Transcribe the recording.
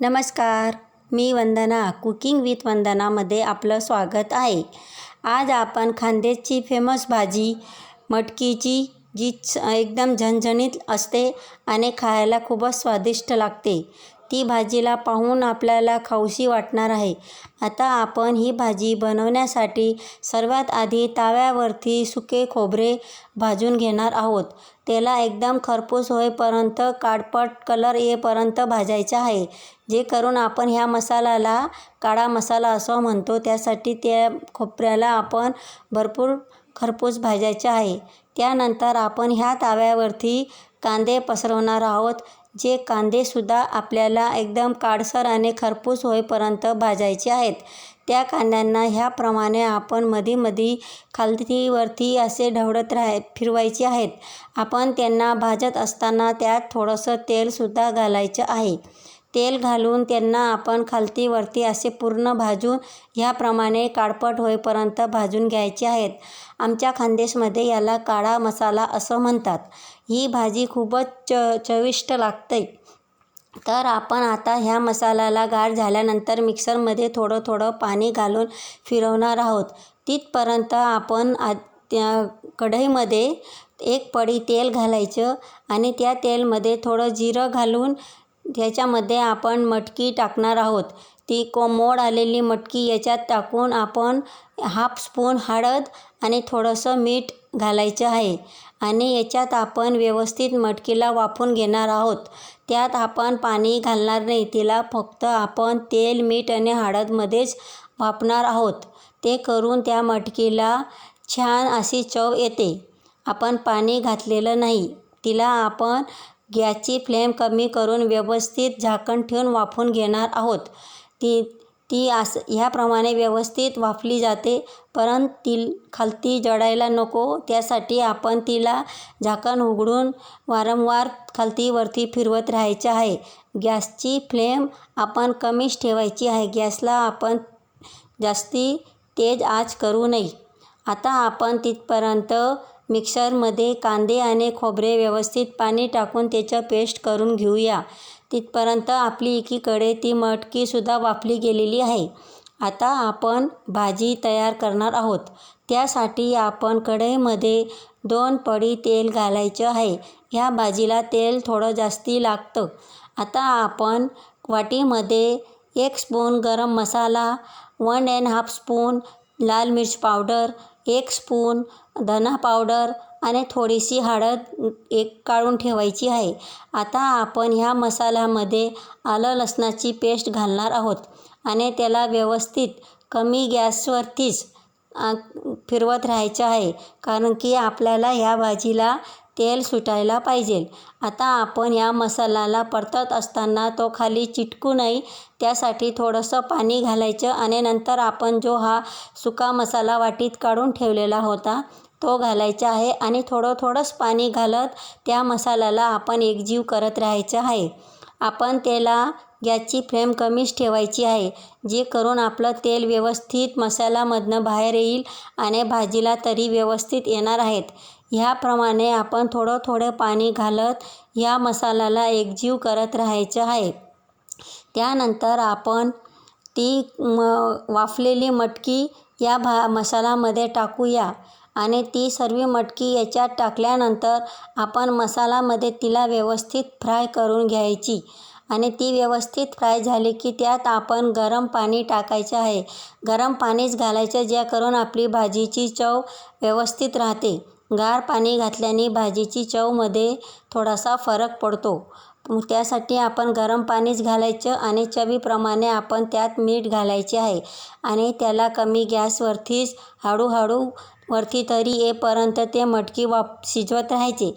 नमस्कार मी वंदना cooking with वंदनामध्ये आपलं स्वागत आहे. आज आपण खांदेची फेमस भाजी मटकीची जी एकदम झणझणीत असते आणि खायला खूपच स्वादिष्ट लागते. ती भाजीला पाहून आपल्याला खाऊशी वाटणार आहे. आता आपण ही भाजी बनवण्यासाठी सर्वात आधी तव्यावरती सुके खोबरे भाजून घेणार आहोत. त्याला एकदम खरपूस होईपर्यंत काळपट कलर येईपर्यंत भाजायचं आहे. जे करून आपण ह्या मसाल्याला काळा मसाला असं म्हणतो त्यासाठी त्या खोबऱ्याला आपण भरपूर खरपूस भाजायचे आहे. त्यानंतर आपण ह्या तव्यावरती कांदे पसरवणार आहोत. जे कांदेसुद्धा आपल्याला एकदम काळसर आणि खरपूस होईपर्यंत भाजायचे आहेत. त्या कांद्यांना ह्याप्रमाणे आपण मधीमधी खालतीवरती असे ढवळत राह फिरवायचे आहेत. आपण त्यांना भाजत असताना त्यात थोडंसं तेलसुद्धा घालायचं आहे. तेल घालून त्यांना आपण खालतीवरती असे पूर्ण भाजून ह्याप्रमाणे काळपट होईपर्यंत भाजून घ्यायचे आहेत. आमच्या खानदेशमध्ये याला काळा मसाला असं म्हणतात. ही भाजी खूपच च चविष्ट लागते. तर आपण आता ह्या मसाल्याला गार झाल्यानंतर मिक्सरमध्ये थोडं थोडं पाणी घालून फिरवणार आहोत. तिथपर्यंत आपण आ त्या कढईमध्ये एक पडी तेल घालायचं आणि त्या तेलमध्ये थोडं जिरं घालून त्याच्यामध्ये आपण मटकी टाकणार आहोत. ती कोमोड आलेली मटकी याच्यात टाकून आपण हाफ स्पून हळद आणि थोडंसं मीठ घालायचं आहे. आणि याच्यात आपण व्यवस्थित मटकीला वाफून घेणार आहोत. त्यात आपण पाणी घालणार नाही. तिला फक्त आपण तेल मीठ आणि हळदमध्येच वापणार आहोत. ते करून त्या मटकीला छान अशी चव येते. आपण पाणी घातलेलं नाही. तिला आपण गॅसची फ्लेम कमी करून व्यवस्थित झाकण ठेवून वाफून घेणार आहोत. ती ती असं ह्याप्रमाणे व्यवस्थित वाफली जाते. परंतु ती खालती जळायला नको. त्यासाठी आपण तिला झाकण उघडून वारंवार खालतीवरती फिरवत राहायचे आहे. गॅसची फ्लेम आपण कमीच ठेवायची आहे. गॅसला आपण जास्ती तेज आच करू नये. आता आपण तिथपर्यंत मिक्सरमध्ये कांदे आणि खोबरे व्यवस्थित पाणी टाकून त्याचं पेस्ट करून घेऊया. तिथपर्यंत आपली एकीकडे ती मटकीसुद्धा वाफली गेलेली आहे. आता आपण भाजी तयार करणार आहोत. त्यासाठी आपण कढईमध्ये दोन पडी तेल घालायचं आहे. ह्या भाजीला तेल थोडं जास्ती लागतं. आता आपण वाटीमध्ये एक spoon garam masala one and half spoon लाल मिर्च पावडर एक स्पून धना पावडर आणि थोडीशी हळद एक काढून ठेवायची आहे. आता आपण ह्या मसाल्यामध्ये आलं लसणाची पेस्ट घालणार आहोत आणि त्याला व्यवस्थित कमी गॅसवरतीच फिरवत राहायचं आहे. कारण की आपल्याला ह्या भाजीला तेल सुटायला पाहिजे. आता आपण या मसाल्याला परतत असताना तो खाली चिटकू नये. त्यासाठी थोडंसं पाणी घालायचं आणि नंतर आपण जो हा सुका मसाला वाटीत काढून ठेवलेला होता तो घालायचा आहे आणि थोडं थोडंच पाणी घालत त्या मसाल्याला आपण एकजीव करत राहायचं आहे. आपण त्याला गॅसची फ्लेम कमीच ठेवायची आहे जे करून आपलं तेल व्यवस्थित मसाल्यामधनं बाहेर येईल आणि भाजीला तरी व्यवस्थित येणार आहेत. ह्याप्रमाणे आपण थोडं थोडं पाणी घालत ह्या मसाल्याला एकजीव करत राहायचं आहे. त्यानंतर आपण ती म वाफलेली मटकी या भा मसाल्यामध्ये टाकूया आणि ती सर्व मटकी याच्यात टाकल्यानंतर आपण मसाल्यामध्ये तिला व्यवस्थित फ्राय करून घ्यायची आणि ती व्यवस्थित फ्राय झाली की त्यात आपण गरम पाणी टाकायचं आहे. गरम पाणीच घालायचं ज्याकरून आपली भाजीची चव व्यवस्थित राहते. गार पाणी घातल्याने भाजीची चवमध्ये थोडासा फरक पडतो. त्यासाठी आपण गरम पाणीच घालायचं आणि चवीप्रमाणे आपण त्यात मीठ घालायचे आहे आणि त्याला कमी गॅसवरतीच हळूहळू वरती तरी येईपर्यंत ते मटकी वाफ शिजवत राहायचे.